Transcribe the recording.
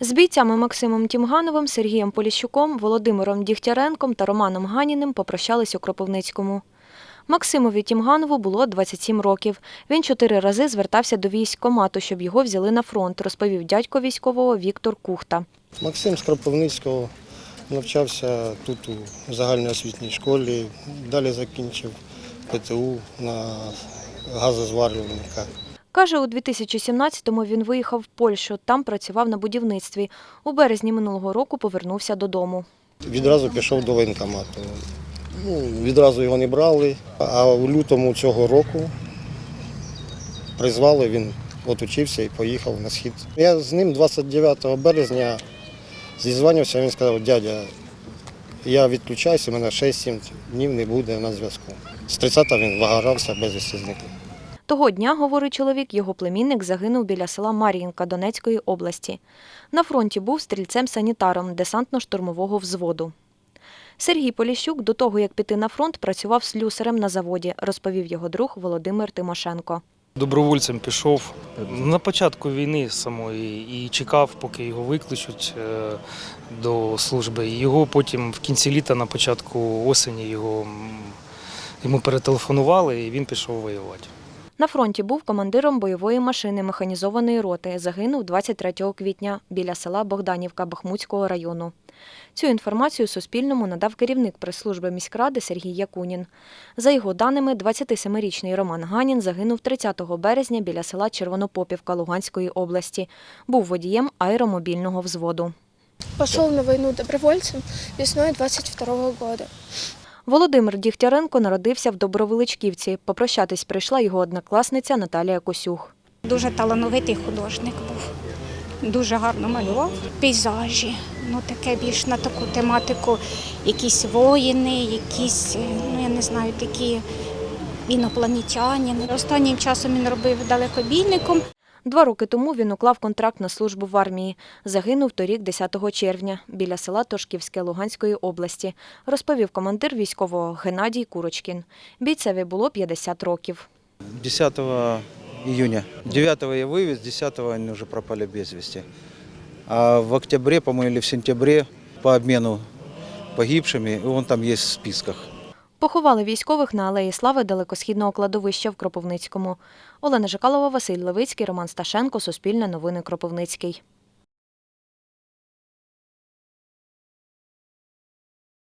З бійцями Максимом Тімгановим, Сергієм Поліщуком, Володимиром Дігтяренком та Романом Ганіним попрощались у Кропивницькому. Максимові Тімганову було 27 років. Він чотири рази звертався до військкомату, щоб його взяли на фронт, розповів дядько військового Віктор Кухта. Максим з Кропивницького навчався тут у загальноосвітній школі, далі закінчив ПТУ на газозварювальника. Каже, у 2017-му він виїхав в Польщу, там працював на будівництві. У березні минулого року повернувся додому. Відразу пішов до воєнкомату. Ну, відразу його не брали, а у лютому цього року призвали, він отучився і поїхав на схід. Я з ним 29 березня зізвонився, він сказав, дядя, я відключаюся, у мене 6-7 днів не буде на зв'язку. З 30-го він вагався без зникли. Того дня, говорить чоловік, його племінник загинув біля села Мар'їнка Донецької області. На фронті був стрільцем-санітаром десантно-штурмового взводу. Сергій Поліщук до того, як піти на фронт, працював слюсарем на заводі, розповів його друг Володимир Тимошенко. Добровольцем пішов на початку війни самої і чекав, поки його викличуть е, до служби. Його потім в кінці літа, на початку осені, його, йому перетелефонували і він пішов воювати. На фронті був командиром бойової машини механізованої роти. Загинув 23 квітня біля села Богданівка Бахмутського району. Цю інформацію Суспільному надав керівник прес-служби міськради Сергій Якунін. За його даними, 27-річний Роман Ганін загинув 30 березня біля села Червонопопівка Луганської області. Був водієм аеромобільного взводу. Пошел на войну добровольцем весной 22 года. Володимир Дігтяренко народився в Добровеличківці. Попрощатись прийшла його однокласниця Наталія Косюх. Дуже талановитий художник був. Дуже гарно малював пейзажі. Ну таке більш на таку тематику, якісь воїни, якісь, е, ну я не знаю, такі інопланетяни. Останнім часом він робив далекобійником. Два роки тому він уклав контракт на службу в армії. Загинув торік 10 червня біля села Тошківське Луганської області, розповів командир військового Геннадій Курочкін. Бійцеві було 50 років. 10 июня. 9 я вывез, 10 они уже пропали без вести. А в октябре, по-моему, или в сентябре по обмену погибшими, он там есть в списках. Поховали військових на алеї Слави далекосхідного кладовища в Кропивницькому. Олена Жикалова, Василь Левицький, Роман Сташенко, Суспільне новини Кропивницький.